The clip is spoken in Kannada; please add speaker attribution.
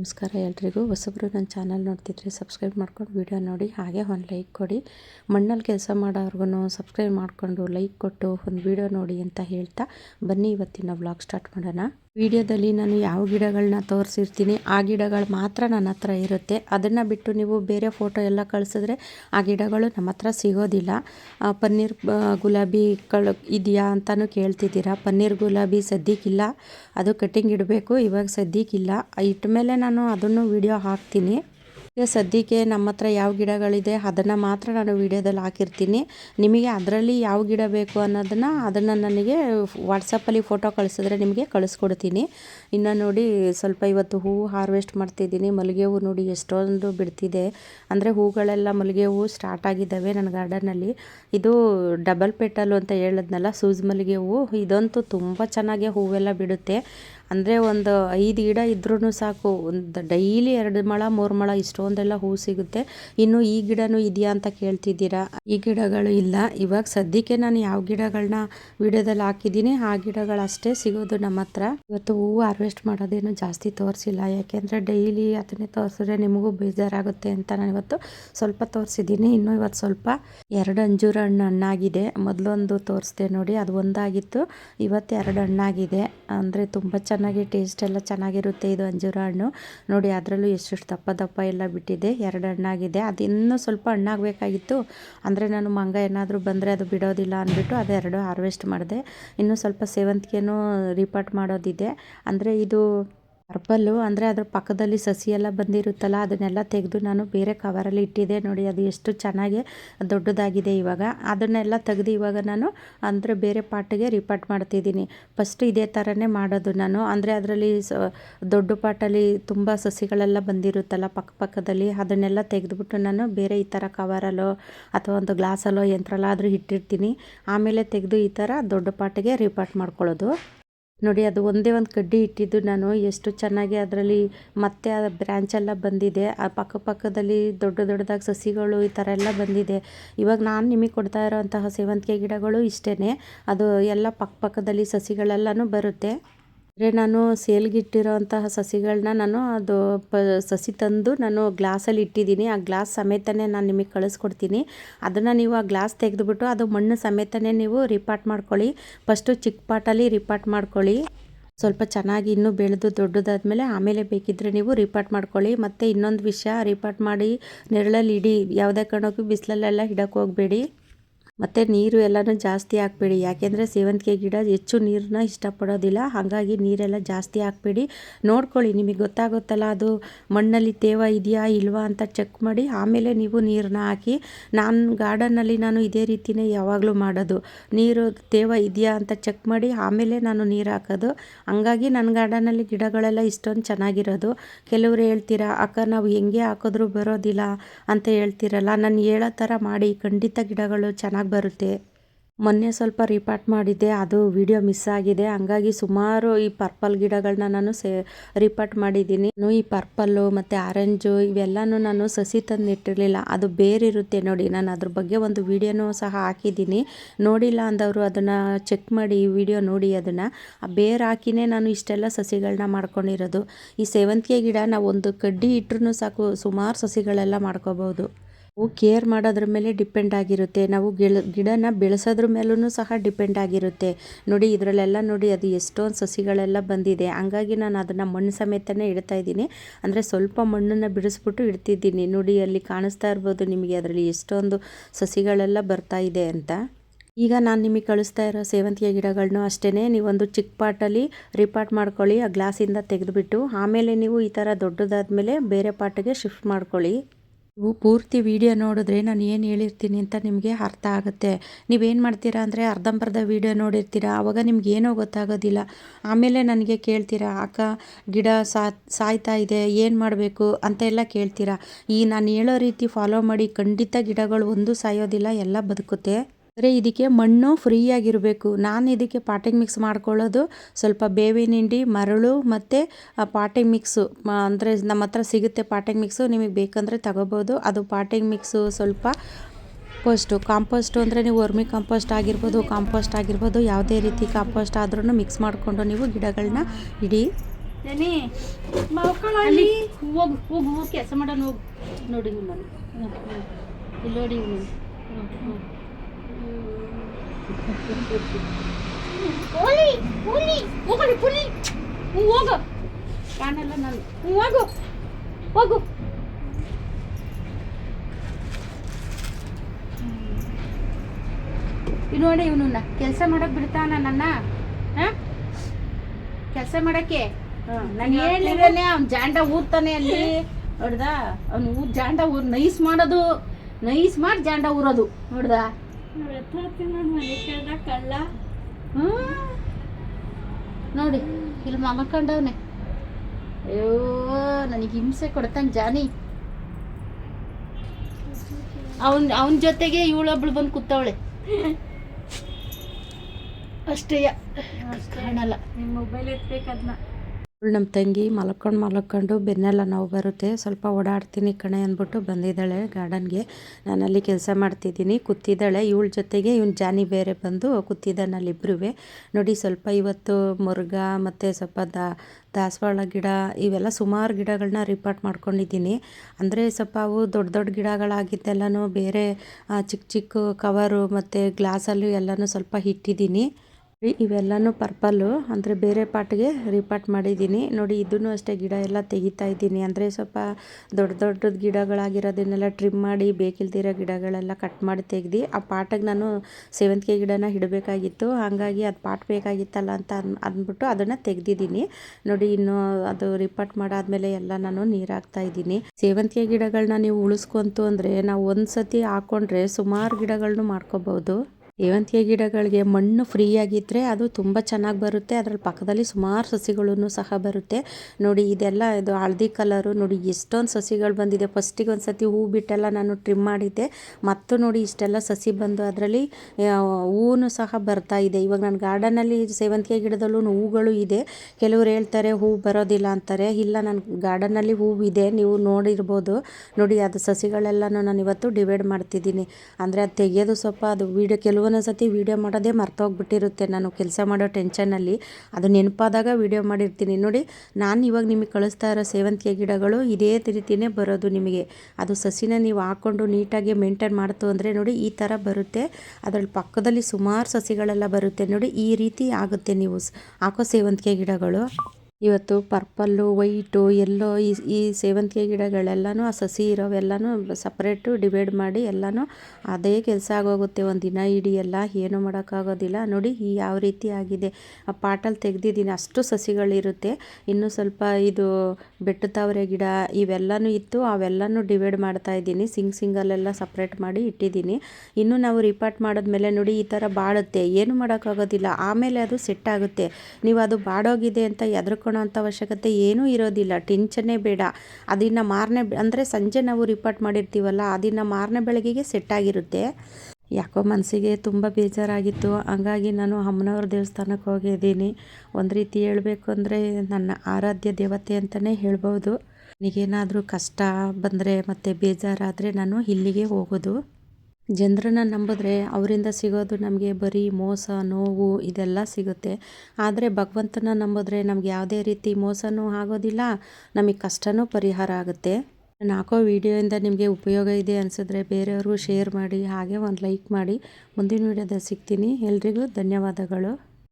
Speaker 1: ನಮಸ್ಕಾರ ಎಲ್ರಿಗೂ. ಹೊಸಬ್ರು ನನ್ನ ಚಾನಲ್ ನೋಡ್ತಿದ್ರೆ ಸಬ್ಸ್ಕ್ರೈಬ್ ಮಾಡ್ಕೊಂಡು ವಿಡಿಯೋ ನೋಡಿ. ಹಾಗೆ ಒಂದು ಲೈಕ್ ಕೊಡಿ. ಮಣ್ಣಲ್ಲಿ ಕೆಲಸ ಮಾಡೋರ್ಗು ಸಬ್ಸ್ಕ್ರೈಬ್ ಮಾಡಿಕೊಂಡು ಲೈಕ್ ಕೊಟ್ಟು ಒಂದು ವಿಡಿಯೋ ನೋಡಿ ಅಂತ ಹೇಳ್ತಾ ಬನ್ನಿ. ಇವತ್ತಿನ ವ್ಲಾಗ್ ಸ್ಟಾರ್ಟ್ ಮಾಡೋಣ. ವಿಡಿಯೋದಲ್ಲಿ ನಾನು ಯಾವ ಗಿಡಗಳನ್ನ ತೋರಿಸಿರ್ತೀನಿ, ಆ ಗಿಡಗಳು ಮಾತ್ರ ನನ್ನ ಹತ್ರ ಇರುತ್ತೆ. ಅದನ್ನು ಬಿಟ್ಟು ನೀವು ಬೇರೆ ಫೋಟೋ ಎಲ್ಲ ಕಳಿಸಿದ್ರೆ ಆ ಗಿಡಗಳು ನಮ್ಮ ಹತ್ರ ಸಿಗೋದಿಲ್ಲ. ಪನ್ನೀರ್ ಗುಲಾಬಿ ಕಳು ಇದೆಯಾ ಅಂತಲೂ ಕೇಳ್ತಿದ್ದೀರಾ? ಪನ್ನೀರ್, ಗುಲಾಬಿ ಸದ್ಯಕ್ಕಿಲ್ಲ ಅದು ಕಟ್ಟಿಂಗ್ ಇಡಬೇಕು, ಇವಾಗ ಸದ್ಯಕ್ಕಿಲ್ಲ ಇಟ್ಟ ಮೇಲೆ ನಾನು ಅದನ್ನು ವಿಡಿಯೋ ಹಾಕ್ತೀನಿ. ಸದ್ಯಕ್ಕೆ ನಮ್ಮ ಹತ್ರ ಯಾವ ಗಿಡಗಳಿದೆ ಅದನ್ನು ಮಾತ್ರ ನಾನು ವಿಡಿಯೋದಲ್ಲಿ ಹಾಕಿರ್ತೀನಿ. ನಿಮಗೆ ಅದರಲ್ಲಿ ಯಾವ ಗಿಡ ಬೇಕು ಅನ್ನೋದನ್ನು ಅದನ್ನು ನನಗೆ ವಾಟ್ಸಪ್ಪಲ್ಲಿ ಫೋಟೋ ಕಳಿಸಿದ್ರೆ ನಿಮಗೆ ಕಳಿಸ್ಕೊಡ್ತೀನಿ. ಇನ್ನು ನೋಡಿ ಸ್ವಲ್ಪ ಇವತ್ತು ಹೂವು ಹಾರ್ವೆಸ್ಟ್ ಮಾಡ್ತಿದ್ದೀನಿ. ಮಲ್ಲಿಗೆ ಹೂವು ನೋಡಿ ಎಷ್ಟೊಂದು ಬಿಡ್ತಿದೆ. ಅಂದರೆ ಹೂಗಳೆಲ್ಲ ಮಲ್ಲಿಗೆ ಹೂವು ಸ್ಟಾರ್ಟ್ ಆಗಿದ್ದಾವೆ ನನ್ನ ಗಾರ್ಡನಲ್ಲಿ ಇದು ಡಬಲ್ ಪೆಟಲು ಅಂತ ಹೇಳಿದ್ನಲ್ಲ, ಸೂಜ್ ಮಲ್ಲಿಗೆ ಹೂವು. ಇದಂತೂ ತುಂಬ ಚೆನ್ನಾಗಿ ಹೂವೆಲ್ಲ ಬಿಡುತ್ತೆ. ಅಂದರೆ ಒಂದು ಐದು ಗಿಡ ಇದ್ರೂ ಸಾಕು. ಒಂದು ಡೈಲಿ ಎರಡು ಮಳ, ಮೂರು ಮಳ ಇಷ್ಟೊಂದೆಲ್ಲ ಹೂ ಸಿಗುತ್ತೆ. ಇನ್ನು ಈ ಗಿಡನೂ ಇದೆಯಾ ಅಂತ ಕೇಳ್ತಿದ್ದೀರಾ? ಈ ಗಿಡಗಳು ಇಲ್ಲ. ಇವಾಗ ಸದ್ಯಕ್ಕೆ ನಾನು ಯಾವ ಗಿಡಗಳನ್ನ ವಿಡಿಯೋದಲ್ಲಿ ಹಾಕಿದ್ದೀನಿ, ಆ ಗಿಡಗಳಷ್ಟೇ ಸಿಗೋದು ನಮ್ಮ ಹತ್ರ ಇವತ್ತು ಹೂವು ಹಾರ್ವೆಸ್ಟ್ ಮಾಡೋದೇನು ಜಾಸ್ತಿ ತೋರಿಸಿಲ್ಲ. ಯಾಕೆಂದರೆ ಡೈಲಿ ಅದನ್ನೇ ತೋರಿಸಿದ್ರೆ ನಿಮಗೂ ಬೇಜಾರಾಗುತ್ತೆ ಅಂತ ನಾನು ಇವತ್ತು ಸ್ವಲ್ಪ ತೋರಿಸಿದ್ದೀನಿ. ಇನ್ನೂ ಇವತ್ತು ಸ್ವಲ್ಪ ಎರಡು ಅಂಜೂರ ಹಣ್ಣು ಹಣ್ಣಾಗಿದೆ. ಮೊದಲೊಂದು ತೋರಿಸ್ದೆ ನೋಡಿ, ಅದು ಒಂದಾಗಿತ್ತು. ಇವತ್ತು ಎರಡು ಹಣ್ಣಾಗಿದೆ. ಅಂದರೆ ತುಂಬ ಚೆನ್ನಾಗಿ ಟೇಸ್ಟ್ ಎಲ್ಲ ಚೆನ್ನಾಗಿರುತ್ತೆ ಇದು ಅಂಜೂರ ಹಣ್ಣು. ನೋಡಿ, ಅದರಲ್ಲೂ ಎಷ್ಟೆಷ್ಟು ದಪ್ಪ ದಪ್ಪ ಎಲ್ಲ ಬಿಟ್ಟಿದೆ. ಎರಡು ಹಣ್ಣಾಗಿದೆ. ಅದು ಇನ್ನೂ ಸ್ವಲ್ಪ ಹಣ್ಣಾಗಬೇಕಾಗಿತ್ತು. ಅಂದರೆ ನಾನು ಮಂಗ ಏನಾದರೂ ಬಂದರೆ ಅದು ಬಿಡೋದಿಲ್ಲ ಅಂದ್ಬಿಟ್ಟು ಅದೆರಡು ಹಾರ್ವೆಸ್ಟ್ ಮಾಡಿದೆ. ಇನ್ನೂ ಸ್ವಲ್ಪ ಸೇವಂತಿಗೆನೂ ರೀಪಾಟ್ ಮಾಡೋದಿದೆ. ಅಂದರೆ ಇದು ಪರ್ಪಲ್ಲು ಅಂದರೆ ಅದ್ರ ಪಕ್ಕದಲ್ಲಿ ಸಸಿ ಎಲ್ಲ ಬಂದಿರುತ್ತಲ್ಲ, ಅದನ್ನೆಲ್ಲ ತೆಗೆದು ನಾನು ಬೇರೆ ಕವರಲ್ಲಿ ಇಟ್ಟಿದ್ದೆ ನೋಡಿ, ಅದು ಎಷ್ಟು ಚೆನ್ನಾಗಿ ದೊಡ್ಡದಾಗಿದೆ ಇವಾಗ. ಅದನ್ನೆಲ್ಲ ತೆಗೆದು ಇವಾಗ ನಾನು ಅಂದರೆ ಬೇರೆ ಪಾಟಿಗೆ ರಿಪಾರ್ಟ್ ಮಾಡ್ತಿದ್ದೀನಿ. ಫಸ್ಟ್ ಇದೇ ಥರನೇ ಮಾಡೋದು ನಾನು. ಅಂದರೆ ಅದರಲ್ಲಿ ದೊಡ್ಡ ಪಾಟಲ್ಲಿ ತುಂಬ ಸಸಿಗಳೆಲ್ಲ ಬಂದಿರುತ್ತಲ್ಲ ಪಕ್ಕ ಪಕ್ಕದಲ್ಲಿ, ಅದನ್ನೆಲ್ಲ ತೆಗೆದುಬಿಟ್ಟು ನಾನು ಬೇರೆ ಈ ಥರ ಕವರಲ್ಲೋ ಅಥವಾ ಒಂದು ಗ್ಲಾಸಲ್ಲೋ ಯಂತ್ರಲ್ಲಾದರೂ ಇಟ್ಟಿರ್ತೀನಿ. ಆಮೇಲೆ ತೆಗೆದು ಈ ಥರ ದೊಡ್ಡ ಪಾಟಿಗೆ ರಿಪಾರ್ಟ್ ಮಾಡ್ಕೊಳ್ಳೋದು. ನೋಡಿ, ಅದು ಒಂದೇ ಒಂದು ಕಡ್ಡಿ ಇಟ್ಟಿದ್ದು ನಾನು. ಎಷ್ಟು ಚೆನ್ನಾಗಿ ಅದರಲ್ಲಿ ಮತ್ತೆ ಆ ಬ್ರ್ಯಾಂಚ್ ಎಲ್ಲ ಬಂದಿದೆ. ಆ ಪಕ್ಕ ಪಕ್ಕದಲ್ಲಿ ದೊಡ್ಡ ದೊಡ್ಡದಾಗಿ ಸಸಿಗಳು ಈ ಥರ ಎಲ್ಲ ಬಂದಿದೆ. ಇವಾಗ ನಾನು ನಿಮಗೆ ಕೊಡ್ತಾ ಇರೋಂತಹ ಸೇವಂತಿಗೆ ಗಿಡಗಳು ಇಷ್ಟೇ ಅದು ಎಲ್ಲ ಪಕ್ಕಪಕ್ಕದಲ್ಲಿ ಸಸಿಗಳೆಲ್ಲನೂ ಬರುತ್ತೆ. ಅಂದರೆ ನಾನು ಸೇಲ್ಗಿಟ್ಟಿರೋಂತಹ ಸಸಿಗಳನ್ನ ನಾನು ಅದು ಪ ಸಸಿ ತಂದು ನಾನು ಗ್ಲಾಸಲ್ಲಿ ಇಟ್ಟಿದ್ದೀನಿ. ಆ ಗ್ಲಾಸ್ ಸಮೇತನೇ ನಾನು ನಿಮಗೆ ಕಳಿಸ್ಕೊಡ್ತೀನಿ. ಅದನ್ನು ನೀವು ಆ ಗ್ಲಾಸ್ ತೆಗೆದುಬಿಟ್ಟು ಅದು ಮಣ್ಣು ಸಮೇತನೇ ನೀವು ರಿಪಾರ್ಟ್ ಮಾಡ್ಕೊಳ್ಳಿ. ಫಸ್ಟು ಚಿಕ್ಕ ಪಾಟಲ್ಲಿ ರಿಪಾಟ್ ಮಾಡ್ಕೊಳ್ಳಿ. ಸ್ವಲ್ಪ ಚೆನ್ನಾಗಿ ಇನ್ನೂ ಬೆಳೆದು ದೊಡ್ಡದಾದ್ಮೇಲೆ ಆಮೇಲೆ ಬೇಕಿದ್ದರೆ ನೀವು ರಿಪಾರ್ಟ್ ಮಾಡ್ಕೊಳ್ಳಿ. ಮತ್ತು ಇನ್ನೊಂದು ವಿಷಯ ರಿಪಾರ್ಟ್ ಮಾಡಿ ನೆರಳಲ್ಲಿ ಇಡಿ. ಯಾವುದೇ ಕಾರಣಕ್ಕೂ ಬಿಸಿಲಲ್ಲೆಲ್ಲ ಇಡಕ್ಕೆ ಹೋಗಬೇಡಿ. ಮತ್ತು ನೀರು ಎಲ್ಲನೂ ಜಾಸ್ತಿ ಹಾಕ್ಬೇಡಿ. ಯಾಕೆಂದರೆ ಸೇವಂತಿಗೆ ಗಿಡ ಹೆಚ್ಚು ನೀರನ್ನ ಇಷ್ಟಪಡೋದಿಲ್ಲ. ಹಾಗಾಗಿ ನೀರೆಲ್ಲ ಜಾಸ್ತಿ ಹಾಕ್ಬೇಡಿ. ನೋಡ್ಕೊಳ್ಳಿ, ನಿಮಗೆ ಗೊತ್ತಾಗುತ್ತಲ್ಲ ಅದು ಮಣ್ಣಲ್ಲಿ ತೇವ ಇದೆಯಾ ಇಲ್ವಾ ಅಂತ ಚೆಕ್ ಮಾಡಿ. ಆಮೇಲೆ ನೀವು ನೀರನ್ನ ಹಾಕಿ, ನಾನು ಗಾರ್ಡನ್ನಲ್ಲಿ ನಾನು ಇದೇ ರೀತಿಯೇ ಯಾವಾಗಲೂ ಮಾಡೋದು. ನೀರು ತೇವ ಇದೆಯಾ ಅಂತ ಚೆಕ್ ಮಾಡಿ, ಆಮೇಲೆ ನಾನು ನೀರು ಹಾಕೋದು. ಹಂಗಾಗಿ ನನ್ನ ಗಾರ್ಡನಲ್ಲಿ ಗಿಡಗಳೆಲ್ಲ ಇಷ್ಟೊಂದು ಚೆನ್ನಾಗಿರೋದು. ಕೆಲವರು ಹೇಳ್ತೀರಾ, ಅಕ್ಕ, ನಾವು ಹೆಂಗೆ ಹಾಕಿದ್ರೂ ಬರೋದಿಲ್ಲ ಅಂತ ಹೇಳ್ತೀರಲ್ಲ. ನಾನು ಹೇಳೋ ಥರ ಮಾಡಿ, ಖಂಡಿತ ಗಿಡಗಳು ಚೆನ್ನಾಗಿ ಬರುತ್ತೆ. ಮೊನ್ನೆ ಸ್ವಲ್ಪ ರಿಪಾರ್ಟ್ ಮಾಡಿದ್ದೆ, ಅದು ವಿಡಿಯೋ ಮಿಸ್ ಆಗಿದೆ. ಹಂಗಾಗಿ ಸುಮಾರು ಈ ಪರ್ಪಲ್ ಗಿಡಗಳನ್ನ ನಾನು ಸೇ ರಿಪಾರ್ಟ್ ಮಾಡಿದ್ದೀನಿ. ಈ ಪರ್ಪಲ್ಲು ಮತ್ತು ಆರೆಂಜು ಇವೆಲ್ಲನೂ ನಾನು ಸಸಿ ತಂದಿಟ್ಟಿರಲಿಲ್ಲ. ಅದು ಬೇರಿರುತ್ತೆ ನೋಡಿ, ನಾನು ಅದ್ರ ಬಗ್ಗೆ ಒಂದು ವಿಡಿಯೋನೂ ಸಹ ಹಾಕಿದ್ದೀನಿ. ನೋಡಿಲ್ಲ ಅಂದವರು ಅದನ್ನು ಚೆಕ್ ಮಾಡಿ ಈ ವಿಡಿಯೋ ನೋಡಿ ಅದನ್ನು. ಆ ಬೇರ್ ಹಾಕಿನೇ ನಾನು ಇಷ್ಟೆಲ್ಲ ಸಸಿಗಳನ್ನ ಮಾಡ್ಕೊಂಡಿರೋದು. ಈ ಸೇವಂತಿಗೆ ಗಿಡ ನಾವು ಒಂದು ಕಡ್ಡಿ ಇಟ್ಟರೂ ಸಾಕು, ಸುಮಾರು ಸಸಿಗಳೆಲ್ಲ ಮಾಡ್ಕೋಬೋದು. ನಾವು ಕೇರ್ ಮಾಡೋದ್ರ ಮೇಲೆ ಡಿಪೆಂಡ್ ಆಗಿರುತ್ತೆ. ನಾವು ಗಿಡ ಗಿಡನ ಬೆಳೆಸೋದ್ರ ಮೇಲೂ ಸಹ ಡಿಪೆಂಡ್ ಆಗಿರುತ್ತೆ. ನೋಡಿ, ಇದರಲ್ಲೆಲ್ಲ ನೋಡಿ, ಅದು ಎಷ್ಟೊಂದು ಸಸಿಗಳೆಲ್ಲ ಬಂದಿದೆ. ಹಂಗಾಗಿ ನಾನು ಅದನ್ನು ಮಣ್ಣು ಸಮೇತನೇ ಇಡ್ತಾ ಇದ್ದೀನಿ. ಅಂದರೆ ಸ್ವಲ್ಪ ಮಣ್ಣನ್ನು ಬಿಡಿಸ್ಬಿಟ್ಟು ಇಡ್ತಿದ್ದೀನಿ. ನೋಡಿ, ಅಲ್ಲಿ ಕಾಣಿಸ್ತಾ ಇರ್ಬೋದು ನಿಮಗೆ ಅದರಲ್ಲಿ ಎಷ್ಟೊಂದು ಸಸಿಗಳೆಲ್ಲ ಬರ್ತಾ ಇದೆ ಅಂತ. ಈಗ ನಾನು ನಿಮಗೆ ಕಳಿಸ್ತಾ ಇರೋ ಸೇವಂತಿಗೆ ಗಿಡಗಳನ್ನೂ ಅಷ್ಟೇ ನೀವೊಂದು ಚಿಕ್ಕ ಪಾಟಲ್ಲಿ ರಿಪಾಟ್ ಮಾಡ್ಕೊಳ್ಳಿ, ಆ ಗ್ಲಾಸಿಂದ ತೆಗೆದುಬಿಟ್ಟು. ಆಮೇಲೆ ನೀವು ಈ ಥರ ದೊಡ್ಡದಾದ ಮೇಲೆ ಬೇರೆ ಪಾಟಿಗೆ ಶಿಫ್ಟ್ ಮಾಡ್ಕೊಳ್ಳಿ. ನೀವು ಪೂರ್ತಿ ವಿಡಿಯೋ ನೋಡಿದ್ರೆ ನಾನು ಏನು ಹೇಳಿರ್ತೀನಿ ಅಂತ ನಿಮಗೆ ಅರ್ಥ ಆಗುತ್ತೆ. ನೀವೇನು ಮಾಡ್ತೀರಾ ಅಂದರೆ ಅರ್ಧಂಬರ್ಧ ವಿಡಿಯೋ ನೋಡಿರ್ತೀರಾ ಆವಾಗ ನಿಮ್ಗೆ ಏನೋ ಗೊತ್ತಾಗೋದಿಲ್ಲ. ಆಮೇಲೆ ನನಗೆ ಕೇಳ್ತೀರಾ, ಅಕ್ಕ, ಗಿಡ ಸಾಯ್ತಾ ಇದೆ, ಏನು ಮಾಡಬೇಕು? ಅಂತ ಎಲ್ಲ ಕೇಳ್ತೀರಾ. ಈ ನಾನು ಹೇಳೋ ರೀತಿ ಫಾಲೋ ಮಾಡಿ ಖಂಡಿತ ಗಿಡಗಳು ಒಂದು ಸಾಯೋದಿಲ್ಲ, ಎಲ್ಲ ಬದುಕುತ್ತೆ. ಅಂದರೆ ಇದಕ್ಕೆ ಮಣ್ಣು ಫ್ರೀಯಾಗಿರಬೇಕು ನಾನು ಇದಕ್ಕೆ ಪಾಟಿಂಗ್ ಮಿಕ್ಸ್ ಮಾಡ್ಕೊಳ್ಳೋದು ಸ್ವಲ್ಪ ಬೇವಿನ ಹಿಂಡಿ, ಮರಳು ಮತ್ತು ಪಾಟಿಂಗ್ ಮಿಕ್ಸು ಅಂದರೆ ನಮ್ಮ ಹತ್ರ ಸಿಗುತ್ತೆ ಪಾಟಿಂಗ್ ಮಿಕ್ಸು ನಿಮಗೆ ಬೇಕಂದರೆ ತಗೋಬೋದು. ಅದು ಪಾಟಿಂಗ್ ಮಿಕ್ಸು ಸ್ವಲ್ಪ ಕಾಂಪೋಸ್ಟು ಕಾಂಪೋಸ್ಟು ಅಂದರೆ ನೀವು ವರ್ಮಿ ಕಾಂಪೋಸ್ಟ್ ಆಗಿರ್ಬೋದು ಕಾಂಪೋಸ್ಟ್ ಆಗಿರ್ಬೋದು, ಯಾವುದೇ ರೀತಿ ಕಾಂಪೋಸ್ಟ್ ಆದ್ರೂ ಮಿಕ್ಸ್ ಮಾಡಿಕೊಂಡು ನೀವು ಗಿಡಗಳನ್ನ ಇಡಿ
Speaker 2: ಕೆಲಸ ಮಾಡೋಣ, ಹೋಗು. ನೋಡಿ ನೋಡಿ ಹುಲಿ
Speaker 3: ಪುಲಿ
Speaker 2: ಹೋಗಲಿ ಪುಲಿ. ಹ್ಞೂ ಹೋಗು. ಕಾಣಲ್ಲ ನಾನು. ಹ್ಞೂ ಹೋಗು. ಹೋಗು. ಇವ್ ನೋಡಿ ಇವನನ್ನ. ಕೆಲಸ ಮಾಡಕ್ ಬಿಡ್ತಾನ ನನ್ನ. ಕೆಲಸ ಮಾಡಕ್ಕೆ? ನಾನು ಹೇಳಿದಾನೆ ಅವ್ನ ಜಾಂಡ ಊರ್ತಾನೆ ಅಲ್ಲಿ. ನೋಡ್ದ? ಅವ್ನು ಊರ್ ಜಾಂಡ ಊರ್ ನೈಸ್ ಮಾಡೋದು. ನೈಸ್ ಮಾಡಿ ಜಾಂಡ ಊರೋದು. ನೋಡ್ದ?
Speaker 3: ಮನೆ ಕಳ್ಳ.
Speaker 2: ನೋಡಿ, ಇಲ್ಲಿ ಮಲ್ಕೊಂಡವನೆ. ಅಯ್ಯೋ, ನನಗೆ ಹಿಂಸೆ ಕೊಡ್ತಾನೆ ಜಾನಿ. ಅವನ್, ಅವನ ಜೊತೆಗೆ ಇವಳೊಬ್ಳು ಬಂದು ಕೂತವಳೆ. ಅಷ್ಟೇ, ಕಾಣಲ್ಲ.
Speaker 3: ನಿಮ್ಮ ಮೊಬೈಲ್ ಎತ್ಬೇಕು
Speaker 1: ನಮ್ಮ ತಂಗಿ ಮಲ್ಕೊಂಡು ಮಲ್ಕೊಂಡು ಬೆನ್ನೆಲ್ಲ ನೋವು ಬರುತ್ತೆ. ಸ್ವಲ್ಪ ಓಡಾಡ್ತೀನಿ ಕಣೆ ಅಂದ್ಬಿಟ್ಟು ಬಂದಿದ್ದಾಳೆ ಗಾರ್ಡನ್ಗೆ. ನಾನು ಅಲ್ಲಿ ಕೆಲಸ ಮಾಡ್ತಿದ್ದೀನಿ. ಕೂತಿದ್ದಾಳೆ. ಇವಳ ಜೊತೆಗೆ ಇವ್ನು ಜಾನಿ ಬೇರೆ ಬಂದು ಕುತ್ತಿದ್ದಾನೆ ಅಲ್ಲಿ ಇಬ್ಬರೂ ನೋಡಿ ಸ್ವಲ್ಪ ಇವತ್ತು ಮುರುಘ ಮತ್ತು ಸ್ವಲ್ಪ ದಾಸವಾಳ ಗಿಡ ಇವೆಲ್ಲ ಸುಮಾರು ಗಿಡಗಳನ್ನ ರಿಪಾರ್ಟ್ ಮಾಡ್ಕೊಂಡಿದ್ದೀನಿ. ಅಂದರೆ ಸ್ವಲ್ಪ ಅವು ದೊಡ್ಡ ದೊಡ್ಡ ಗಿಡಗಳಾಗಿದ್ದೆಲ್ಲನೂ ಬೇರೆ ಚಿಕ್ಕ ಚಿಕ್ಕ ಕವರು ಮತ್ತು ಗ್ಲಾಸಲ್ಲೂ ಎಲ್ಲನೂ ಸ್ವಲ್ಪ ಇಟ್ಟಿದ್ದೀನಿ. ಇವೆಲ್ಲನೂ ಪರ್ಪಲ್ಲು, ಅಂದರೆ ಬೇರೆ ಪಾಟ್ಗೆ ರಿಪಾರ್ಟ್ ಮಾಡಿದ್ದೀನಿ. ನೋಡಿ ಇದನ್ನು ಅಷ್ಟೇ ಗಿಡ ಎಲ್ಲ ತೆಗಿತಾ ಇದ್ದೀನಿ. ಅಂದರೆ ಸ್ವಲ್ಪ ದೊಡ್ಡ ದೊಡ್ಡದ ಗಿಡಗಳಾಗಿರೋದನ್ನೆಲ್ಲ ಟ್ರಿಮ್ ಮಾಡಿ, ಬೇಕಿಲ್ದಿರೋ ಗಿಡಗಳೆಲ್ಲ ಕಟ್ ಮಾಡಿ ತೆಗ್ದು, ಆ ಪಾಟಿಗೆ ನಾನು ಸೇವಂತಿಗೆ ಗಿಡನ ಇಡಬೇಕಾಗಿತ್ತು ಹಾಗಾಗಿ ಅದು ಪಾಟ್ ಬೇಕಾಗಿತ್ತಲ್ಲ ಅಂತ ಅನ್, ಅಂದ್ಬಿಟ್ಟು ಅದನ್ನು ತೆಗ್ದಿದ್ದೀನಿ. ನೋಡಿ, ಇನ್ನು ಅದು ರಿಪಾರ್ಟ್ ಮಾಡಾದ್ಮೇಲೆ ಎಲ್ಲ ನಾನು ನೀರು ಹಾಕ್ತಾ ಇದ್ದೀನಿ ಸೇವಂತಿಗೆ ಗಿಡಗಳನ್ನ ನೀವು ಉಳಿಸ್ಕೊಂತು ಅಂದರೆ ನಾವು ಒಂದು ಸತಿ ಹಾಕ್ಕೊಂಡ್ರೆ ಸುಮಾರು ಗಿಡಗಳನ್ನೂ ಮಾಡ್ಕೋಬೋದು. ಸೇವಂತಿಗೆ ಗಿಡಗಳಿಗೆ ಮಣ್ಣು ಫ್ರೀ ಆಗಿದ್ದರೆ ಅದು ತುಂಬ ಚೆನ್ನಾಗಿ ಬರುತ್ತೆ. ಅದರಲ್ಲಿ ಪಕ್ಕದಲ್ಲಿ ಸುಮಾರು ಸಸಿಗಳೂ ಸಹ ಬರುತ್ತೆ. ನೋಡಿ, ಇದೆಲ್ಲ ಇದು ಹಳದಿ ಕಲರು. ನೋಡಿ, ಎಷ್ಟೊಂದು ಸಸಿಗಳು ಬಂದಿದೆ. ಫಸ್ಟಿಗೆ ಒಂದು ಸತಿ ಹೂ ಬಿಟ್ಟೆಲ್ಲ ನಾನು ಟ್ರಿಮ್ ಮಾಡಿದ್ದೆ. ಮತ್ತು ನೋಡಿ, ಇಷ್ಟೆಲ್ಲ ಸಸಿ ಬಂದು ಅದರಲ್ಲಿ ಹೂವು ಸಹ ಬರ್ತಾ ಇದೆ. ಇವಾಗ ನಾನು ಗಾರ್ಡನಲ್ಲಿ ಸೇವಂತಿಗೆ ಗಿಡದಲ್ಲೂ ಹೂಗಳು ಇದೆ. ಕೆಲವರು ಹೇಳ್ತಾರೆ, ಹೂ ಬರೋದಿಲ್ಲ ಅಂತಾರೆ. ಇಲ್ಲ ನನ್ನ ಗಾರ್ಡನಲ್ಲಿ ಹೂವು ಇದೆ. ನೀವು ನೋಡಿರ್ಬೋದು. ನೋಡಿ, ಅದು ಸಸಿಗಳೆಲ್ಲನೂ ನಾನು ಇವತ್ತು ಡಿವೈಡ್ ಮಾಡ್ತಿದ್ದೀನಿ. ಅಂದರೆ ಅದು ತೆಗೆಯೋದು ಸ್ವಲ್ಪ, ಅದು ವೀಡಿಯೋ ಕೆಲವೊಂದು ಸತಿ ವೀಡಿಯೋ ಮಾಡೋದೇ ಮರ್ತೋಗ್ಬಿಟ್ಟಿರುತ್ತೆ. ನಾನು ಕೆಲಸ ಮಾಡೋ ಟೆನ್ಷನಲ್ಲಿ ಅದು ನೆನಪಾದಾಗ ವೀಡಿಯೋ ಮಾಡಿರ್ತೀನಿ. ನೋಡಿ, ನಾನು ಇವಾಗ ನಿಮಗೆ ಕಳಿಸ್ತಾ ಇರೋ ಸೇವಂತಿಗೆ ಗಿಡಗಳು ಇದೇ ರೀತಿಯೇ ಬರೋದು ನಿಮಗೆ. ಅದು ಸಸಿನ ನೀವು ಹಾಕ್ಕೊಂಡು ನೀಟಾಗಿ ಮೇಂಟೈನ್ ಮಾಡ್ತು ಅಂದರೆ ನೋಡಿ, ಈ ಥರ ಬರುತ್ತೆ. ಅದರಲ್ಲಿ ಪಕ್ಕದಲ್ಲಿ ಸುಮಾರು ಸಸಿಗಳೆಲ್ಲ ಬರುತ್ತೆ. ನೋಡಿ, ಈ ರೀತಿ ಆಗುತ್ತೆ ನೀವು ಹಾಕೋ ಸೇವಂತಿಗೆ ಗಿಡಗಳು. ಇವತ್ತು ಪರ್ಪಲ್ಲು, ವೈಟು, ಎಲ್ಲೋ ಈ ಈ ಸೇವಂತಿಗೆ ಗಿಡಗಳೆಲ್ಲನೂ, ಆ ಸಸಿ ಇರೋವೆಲ್ಲನೂ ಸಪ್ರೇಟು ಡಿವೈಡ್ ಮಾಡಿ ಎಲ್ಲನೂ ಅದೇ ಕೆಲಸ ಆಗೋಗುತ್ತೆ ಒಂದು ದಿನ ಇಡೀ ಎಲ್ಲ, ಏನೂ ಮಾಡೋಕ್ಕಾಗೋದಿಲ್ಲ. ನೋಡಿ ಈ ಯಾವ ರೀತಿ ಆಗಿದೆ. ಆ ಪಾಟಲ್ಲಿ ತೆಗ್ದಿದ್ದೀನಿ. ಅಷ್ಟು ಸಸಿಗಳಿರುತ್ತೆ. ಇನ್ನೂ ಸ್ವಲ್ಪ ಇದು ಬೆಟ್ಟತಾವರೆ ಗಿಡ ಇವೆಲ್ಲನೂ ಇತ್ತು. ಅವೆಲ್ಲನೂ ಡಿವೈಡ್ ಮಾಡ್ತಾ ಇದ್ದೀನಿ. ಸಿಂಗ್ ಸಿಂಗಲ್ಲೆಲ್ಲ ಸಪ್ರೇಟ್ ಮಾಡಿ ಇಟ್ಟಿದ್ದೀನಿ. ಇನ್ನೂ ನಾವು ರಿಪಾರ್ಟ್ ಮಾಡಿದ್ಮೇಲೆ ನೋಡಿ ಈ ಥರ ಬಾಡುತ್ತೆ ಏನು ಮಾಡೋಕ್ಕಾಗೋದಿಲ್ಲ. ಆಮೇಲೆ ಅದು ಸೆಟ್ ಆಗುತ್ತೆ. ನೀವು ಅದು ಬಾಡೋಗಿದೆ ಅಂತ ಹೆದರ್ಕೊಳ್ಳೋ ಅಂಥ ಅವಶ್ಯಕತೆ ಏನೂ ಇರೋದಿಲ್ಲ. ಟೆನ್ಷನ್ನೇ ಬೇಡ. ಅದನ್ನು ಮಾರನೇ ಅಂದರೆ ಸಂಜೆ ನಾವು ರಿಪೋರ್ಟ್ ಮಾಡಿರ್ತೀವಲ್ಲ, ಅದನ್ನು ಮಾರನೇ ಬೆಳಗ್ಗೆಗೆ ಸೆಟ್ ಆಗಿರುತ್ತೆ. ಯಾಕೋ ಮನಸ್ಸಿಗೆ ತುಂಬ ಬೇಜಾರಾಗಿತ್ತು. ಹಂಗಾಗಿ ನಾನು ಅಮ್ಮನವ್ರ ದೇವಸ್ಥಾನಕ್ಕೆ ಹೋಗಿದ್ದೀನಿ. ಒಂದು ರೀತಿ ಹೇಳಬೇಕು ಅಂದರೆ ನನ್ನ ಆರಾಧ್ಯ ದೇವತೆ ಅಂತಲೇ ಹೇಳ್ಬೋದು. ನನಗೇನಾದರೂ ಕಷ್ಟ ಬಂದರೆ ಮತ್ತು ಬೇಜಾರಾದರೆ ನಾನು ಇಲ್ಲಿಗೆ ಹೋಗೋದು. ಜನರನ್ನ ನಂಬಿದ್ರೆ ಅವರಿಂದ ಸಿಗೋದು ನಮಗೆ ಬರೀ ಮೋಸ, ನೋವು ಇದೆಲ್ಲ ಸಿಗುತ್ತೆ. ಆದರೆ ಭಗವಂತನ ನಂಬಿದ್ರೆ ನಮ್ಗೆ ಯಾವುದೇ ರೀತಿ ಮೋಸನೂ ಆಗೋದಿಲ್ಲ, ನಮಗೆ ಕಷ್ಟನೂ ಪರಿಹಾರ ಆಗುತ್ತೆ. ನಾನು ಹಾಕೋ ವಿಡಿಯೋಯಿಂದ ನಿಮಗೆ ಉಪಯೋಗ ಇದೆ ಅನಿಸಿದ್ರೆ ಬೇರೆಯವ್ರಿಗೂ ಶೇರ್ ಮಾಡಿ, ಹಾಗೆ ಒಂದು ಲೈಕ್ ಮಾಡಿ. ಮುಂದಿನ ವಿಡಿಯೋದಲ್ಲಿ ಸಿಗ್ತೀನಿ. ಎಲ್ರಿಗೂ ಧನ್ಯವಾದಗಳು.